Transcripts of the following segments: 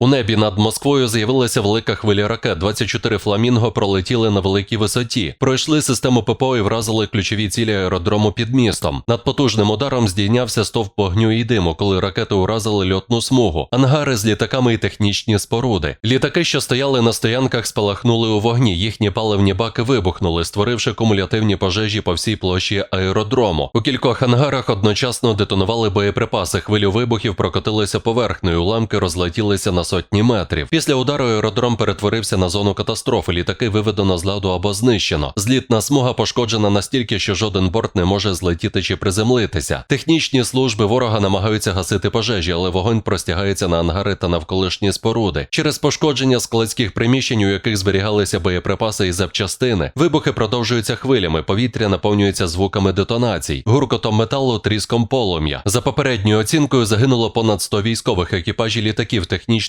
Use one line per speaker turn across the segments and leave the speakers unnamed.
У небі над Москвою з'явилася велика хвиля ракет. 24 фламінго пролетіли на великій висоті. Пройшли систему ППО і вразили ключові цілі аеродрому під містом. Над потужним ударом здійнявся стовп вогню і диму, коли ракети уразили льотну смугу, ангари з літаками і технічні споруди. Літаки, що стояли на стоянках, спалахнули у вогні. Їхні паливні баки вибухнули, створивши кумулятивні пожежі по всій площі аеродрому. У кількох ангарах одночасно детонували боєприпаси. Хвилю вибухів прокотилися поверхнею, уламки розлетілися на сотні метрів. Після удару аеродром перетворився на зону катастрофи. Літаки виведено з ладу або знищено. Злітна смуга пошкоджена настільки, що жоден борт не може злетіти чи приземлитися. Технічні служби ворога намагаються гасити пожежі, але вогонь простягається на ангари та навколишні споруди. Через пошкодження складських приміщень, у яких зберігалися боєприпаси і запчастини, вибухи продовжуються хвилями. Повітря наповнюється звуками детонацій, гуркотом металу, тріском полум'я. За попередньою оцінкою загинуло понад 100 військових екіпажі літаків,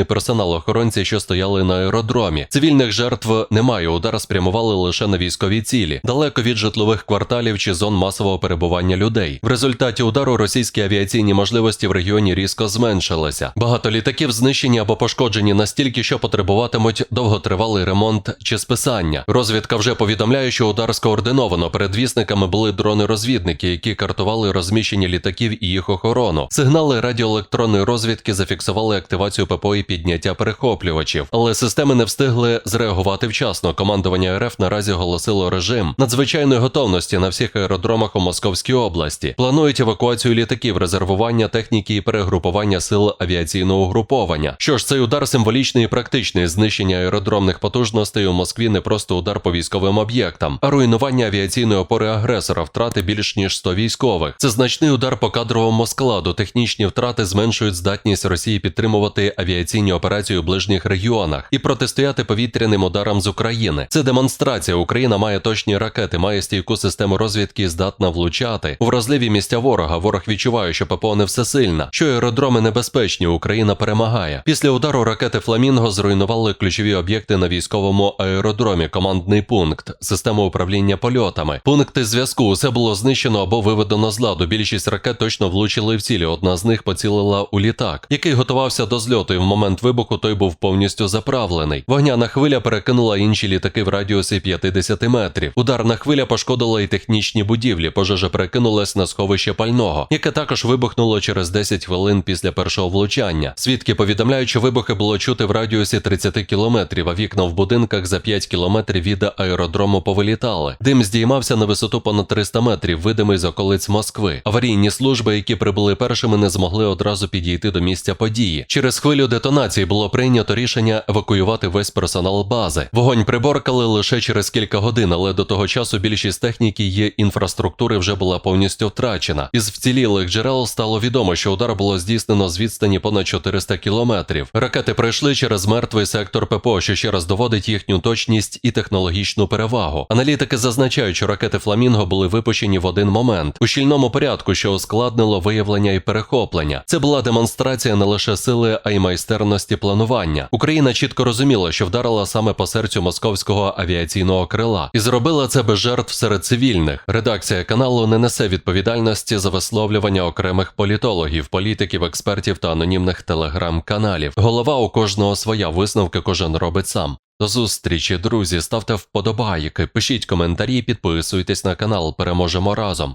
технічний персонал, охоронці, що стояли на аеродромі. Цивільних жертв немає. Удар спрямували лише на військові цілі, далеко від житлових кварталів чи зон масового перебування людей. В результаті удару російські авіаційні можливості в регіоні різко зменшилися. Багато літаків знищені або пошкоджені настільки, що потребуватимуть довготривалий ремонт чи списання. Розвідка вже повідомляє, що удар скоординовано. Передвісниками були дрони-розвідники, які картували розміщення літаків і їх охорону. Сигнали радіоелектронної розвідки зафіксували активацію ППО і підняття перехоплювачів, але системи не встигли зреагувати вчасно. Командування РФ наразі оголосило режим надзвичайної готовності на всіх аеродромах у Московській області. Планують евакуацію літаків, резервування техніки і перегрупування сил авіаційного угруповання. Що ж, цей удар символічний і практичний знищення аеродромних потужностей у Москві не просто удар по військовим об'єктам, а руйнування авіаційної опори агресора, втрати більш ніж 100 військових. Це значний удар по кадровому складу. Технічні втрати зменшують здатність Росії підтримувати авіаційні операції у ближніх регіонах і протистояти повітряним ударам з України. Це демонстрація. Україна має точні ракети, має стійку систему розвідки, здатна влучати у вразливі місця ворога. Ворог відчуває, що ППО не всесильна, що аеродроми небезпечні. Україна перемагає. Після удару ракети Фламінго зруйнували ключові об'єкти на військовому аеродромі, командний пункт, систему управління польотами, пункти зв'язку. Усе було знищено або виведено з ладу. Більшість ракет точно влучили в цілі. Одна з них поцілила у літак, який готувався до зльоту. І в момент вибуху той був повністю заправлений. Вогняна хвиля перекинула інші літаки в радіусі 50 метрів. Ударна хвиля пошкодила і технічні будівлі. Пожежа перекинулась на сховище пального, яке також вибухнуло через 10 хвилин після першого влучання. Свідки повідомляють, що вибухи було чути в радіусі 30 кілометрів, а вікна в будинках за 5 кілометрів від аеродрому повилітали. Дим здіймався на висоту понад 300 метрів, видимий з околиць Москви. Аварійні служби, які прибули першими, не змогли одразу підійти до місця події. Через хвилю детонації було прийнято рішення евакуювати весь персонал бази. Вогонь приборкали лише через кілька годин, але до того часу більшість техніки і інфраструктури вже була повністю втрачена. Із вцілілих джерел стало відомо, що удар було здійснено з відстані понад 400 кілометрів. Ракети пройшли через мертвий сектор ППО, що ще раз доводить їхню точність і технологічну перевагу. Аналітики зазначають, що ракети Фламінго були випущені в один момент у щільному порядку, що ускладнило виявлення і перехоплення. Це була демонстрація не лише сили, а й майстерності планування. Україна чітко розуміла, що вдарила саме по серцю московського авіаційного крила, і зробила це без жертв серед цивільних. Редакція каналу не несе відповідальності за висловлювання окремих політологів, політиків, експертів та анонімних телеграм-каналів. Голова у кожного своя висновки кожен робить сам. До зустрічі, друзі, ставте вподобайки, пишіть коментарі, підписуйтесь на канал. Переможемо разом.